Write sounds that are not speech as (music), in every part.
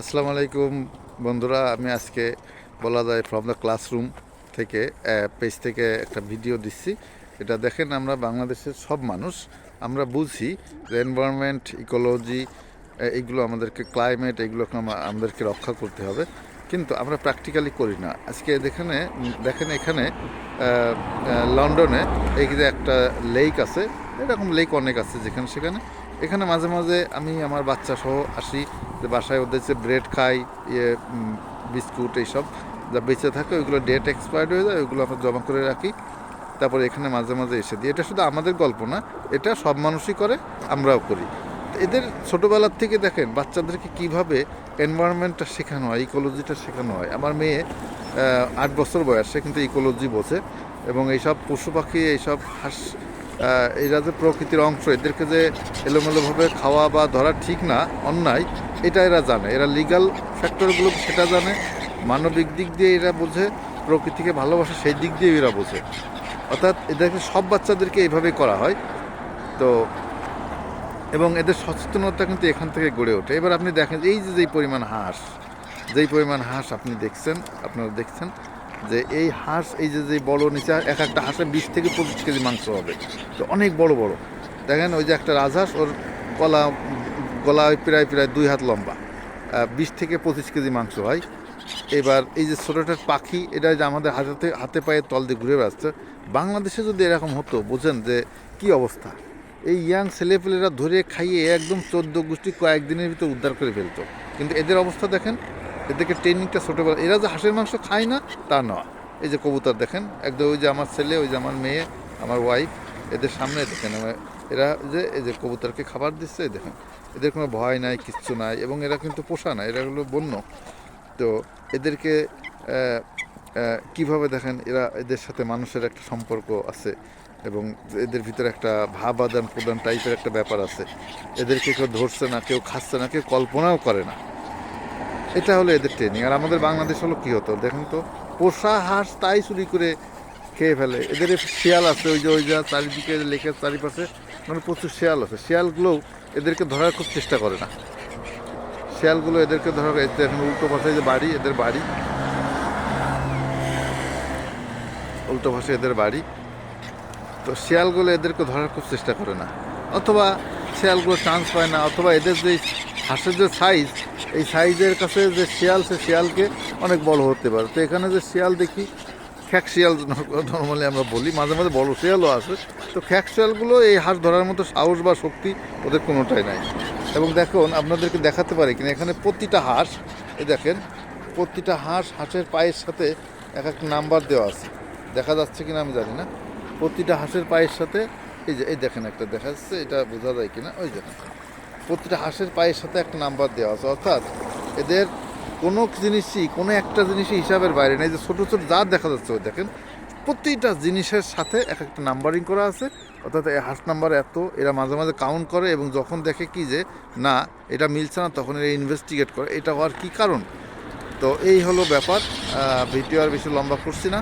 আসসালামু আলাইকুম বন্ধুরা, আমি আজকে বলা যায় ফ্রম দ্য ক্লাসরুম থেকে পেজ থেকে একটা ভিডিও দিচ্ছি। এটা দেখেন, আমরা বাংলাদেশের সব মানুষ, আমরা বুঝি যে এনভায়রনমেন্ট ইকোলজি এইগুলো আমাদেরকে ক্লাইমেট এগুলো আমাদেরকে রক্ষা করতে হবে। কিন্তু আমরা প্র্যাকটিক্যালি করি না। আজকে দেখেনে, দেখেন এখানে লন্ডনে এই যে একটা লেক আছে, এরকম লেক অনেক আছে যেখানে সেখানে। এখানে মাঝে মাঝে আমি, আমার বাচ্চা সহ আসি যে বাসায় ওদের যে ব্রেড খাই ইয়ে বিস্কুট এইসব, যা বেঁচে থাকে, ওইগুলো ডেট এক্সপায়ার্ড হয়ে যায়, ওইগুলো আমরা জমা করে রাখি। তারপরে এখানে মাঝে মাঝে এসে দিই। এটা শুধু আমাদের গল্প না, এটা সব মানুষই করে, আমরাও করি। এদের ছোটোবেলার থেকে দেখেন, বাচ্চাদেরকে কীভাবে এনভায়রনমেন্টটা শেখানো হয় ইকোলজিটা শেখানো হয়। আমার মেয়ে আট বছর বয়সে কিন্তু ইকোলজি বোঝে এবং এইসব পশু পাখি, এইসব হাঁস এরা যে প্রকৃতির অংশ, এদেরকে যে এলোমেলোভাবে খাওয়া বা ধরা ঠিক না, অন্যায় এটা এরা জানে। এরা লিগাল ফ্যাক্টরগুলো সেটা জানে। মানবিক দিক দিয়ে এরা বোঝে, প্রকৃতিকে ভালোবাসে, সেই দিক দিয়ে এরা বোঝে। অর্থাৎ এদেরকে সব বাচ্চাদেরকে এইভাবে করা হয়। তো এবং এদের সচেতনতা কিন্তু এখান থেকে গড়ে ওঠে। এবার আপনি দেখেন এই যে যেই পরিমাণ হাঁস, যেই পরিমাণ হাঁস আপনি দেখছেন, আপনারা দেখছেন যে এই হাঁস, এই যে যে বড় নিচে এক একটা হাঁসে বিশ থেকে পঁচিশ কেজি মাংস হবে। তো অনেক বড় বড়। দেখেন ওই যে একটা রাজহাঁস, ওর গলা গলা প্রায় প্রায় দুই হাত লম্বা। বিশ থেকে পঁচিশ কেজি মাংস হয়। এবার এই যে ছোটোটার পাখি, এটা যে আমাদের হাতে হাতে পায়ে তল দিয়ে ঘুরে বেড়াচ্ছে, বাংলাদেশে যদি এরকম হতো, বোঝেন যে কি অবস্থা? এই ইয়াং ছেলেপেলেরা ধরে খাইয়ে একদম চোদ্দ গোষ্ঠী কয়েকদিনের ভিতর উদ্ধার করে ফেলতো। কিন্তু এদের অবস্থা দেখেন, এদেরকে ট্রেনিংটা ছোটোবেলা, এরা যে হাঁসের মাংস খায় না, তা নয়। এই যে কবুতর দেখেন, একদম ওই যে আমার ছেলে, ওই যে আমার মেয়ে, আমার ওয়াইফ এদের সামনে দেখেন এরা যে, এই যে কবুতরকে খাবার দিচ্ছে, দেখেন, এদের কোনো ভয় নাই, কিচ্ছু নাই, এবং এরা কিন্তু পোষা না, এরা হলো বন্য। তো এদেরকে কীভাবে দেখেন, এরা এদের সাথে মানুষের একটা সম্পর্ক আছে, এবং এদের ভিতরে একটা ভাব আদান প্রদান টাইপের একটা ব্যাপার আছে। এদেরকে কেউ ধরছে না, কেউ খাচ্ছে না, কেউ কল্পনাও করে না। এটা হলো এদের ট্রেনিং আর আমাদের বাংলাদেশ হলো কী হতো, দেখেন তো, পোষা হাঁস তাই চুরি করে খেয়ে ফেলে। এদের শিয়াল আছে, ওই যে, ওই যা চারিদিকে লেকের চারিপাশে মানে প্রচুর শিয়াল আছে। শিয়ালগুলোও এদেরকে ধরার খুব চেষ্টা করে না। শিয়ালগুলো এদেরকে ধরার এই দেখেন উল্টো পাশে যে বাড়ি, এদের বাড়ি। উল্টো পাশে এদের বাড়ি। তো শিয়ালগুলো এদেরকে ধরার খুব চেষ্টা করে না। অথবা শিয়ালগুলো চান্স পায় না, অথবা এদের যে হাঁসের যে সাইজ এই সাইজের কাছে যে শিয়াল, সে শিয়ালকে অনেক বড় হতে পারে। তো এখানে যে শিয়াল দেখি খ্যাক শিয়াল (laughs) নর্মালি আমরা বলি, মাঝে মাঝে বড় শিয়ালও আসে তো খ্যাক শিয়ালগুলো এই হাঁস ধরার মতো সাহস বা শক্তি ওদের কোনোটাই নাই। এবং দেখুন, আপনাদেরকে দেখাতে পারি কিনা, এখানে প্রতিটা হাঁস, এই দেখেন, প্রতিটা হাঁস হাঁসের পায়ের সাথে এক এক নাম্বার দেওয়া আছে। দেখা যাচ্ছে কিনা আমি জানি না। প্রতিটা হাঁসের পায়ের সাথে, এই যে, এই দেখেন একটা দেখা যাচ্ছে, এটা বোঝা যায় কিনা, ওই দেখেন। প্রতিটা হাঁসের পায়ের সাথে একটা নাম্বার দেওয়া আছে, অর্থাৎ এদের কোনো জিনিসই, কোনো একটা জিনিসই হিসাবের বাইরে নেই। যে ছোটো ছোটো যা দেখা যাচ্ছে ওই দেখেন, প্রতিটা জিনিসের সাথে এক একটা নাম্বারিং করা আছে। অর্থাৎ এই হাস নাম্বার এত, এরা মাঝে মাঝে কাউন্ট করে এবং যখন দেখে কি যে, না, এটা মিলছে না, তখন এরা ইনভেস্টিগেট করে। এটা হওয়ার কী কারণ? তো এই হলো ব্যাপার। ভিডিও আর বেশি লম্বা করছি না।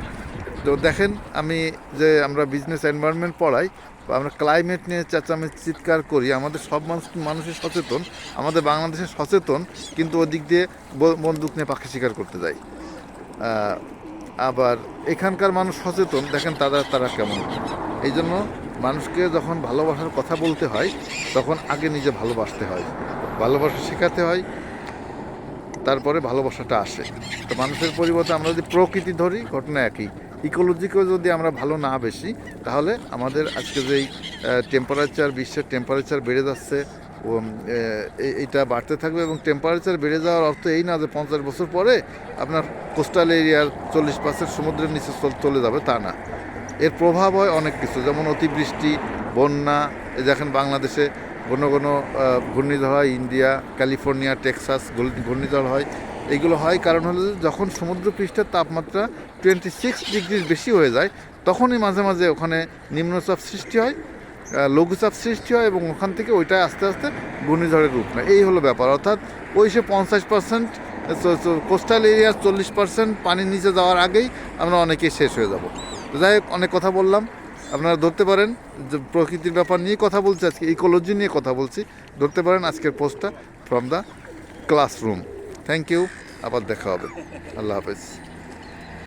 তো দেখেন, আমি যে আমরা বিজনেস এনভায়রনমেন্ট পড়াই, বা আমরা ক্লাইমেট নিয়ে চেঁচামে চিৎকার করি, আমাদের সব মানুষ, মানুষই সচেতন, আমাদের বাংলাদেশে সচেতন, কিন্তু ওদিক দিয়ে বন্দুক নিয়ে পাখি শিকার করতে যায় আবার এখানকার মানুষ সচেতন, দেখেন তারা তারা কেমন। এই জন্য মানুষকে যখন ভালোবাসার কথা বলতে হয়, তখন আগে নিজে ভালোবাসতে হয়। ভালোবাসা শেখাতে হয়, তারপরে ভালোবাসাটা আসে। তো মানুষের পরিবর্তে আমরা যদি প্রকৃতি ধরি, ঘটনা একই। ইকোলজিকেও যদি আমরা ভালো না বেশি তাহলে আমাদের আজকে যেই টেম্পারেচার বিশ্বের টেম্পারেচার বেড়ে যাচ্ছে ও উম, এ- এ- এইটা বাড়তে থাকবে এবং টেম্পারেচার বেড়ে যাওয়ার অর্থ এই না যে পঞ্চাশ বছর পরে আপনার কোস্টাল এরিয়ার চল্লিশ পার্সেন্ট সমুদ্রের নিচে চল- যাবে তা না। এর প্রভাব হয় অনেক কিছু যেমন অতিবৃষ্টি বন্যা দেখেন বাংলাদেশে ঘন ঘন ঘূর্ণিঝড় হয় ইন্ডিয়া ক্যালিফোর্নিয়া টেক্সাস ঘূর্ণি- ঘূর্ণিঝড় হয় এইগুলো হয়, কারণ হলো যখন সমুদ্র পৃষ্ঠের তাপমাত্রা টোয়েন্টি সিক্স ডিগ্রির বেশি হয়ে যায়, তখনই মাঝে মাঝে ওখানে নিম্নচাপ সৃষ্টি হয় লঘুচাপ সৃষ্টি হয় এবং ওখান থেকে ওইটা আস্তে আস্তে ঘূর্ণিঝড়ের রূপ নেয়। এই হলো ব্যাপার। অর্থাৎ ওই সে পঞ্চাশ পার্সেন্ট কোস্টাল এরিয়ার চল্লিশ পার্সেন্ট পানির নিচে যাওয়ার আগেই আমরা অনেকেই শেষ হয়ে যাব। যাই হোক, অনেক কথা বললাম। আপনারা ধরতে পারেন যে প্রকৃতির ব্যাপার নিয়ে কথা বলছি, আজকে ইকোলজি নিয়ে কথা বলছি। ধরতে পারেন আজকের পোস্টটা from the classroom thank you আবার দেখা হবে। আল্লাহ হাফেজ।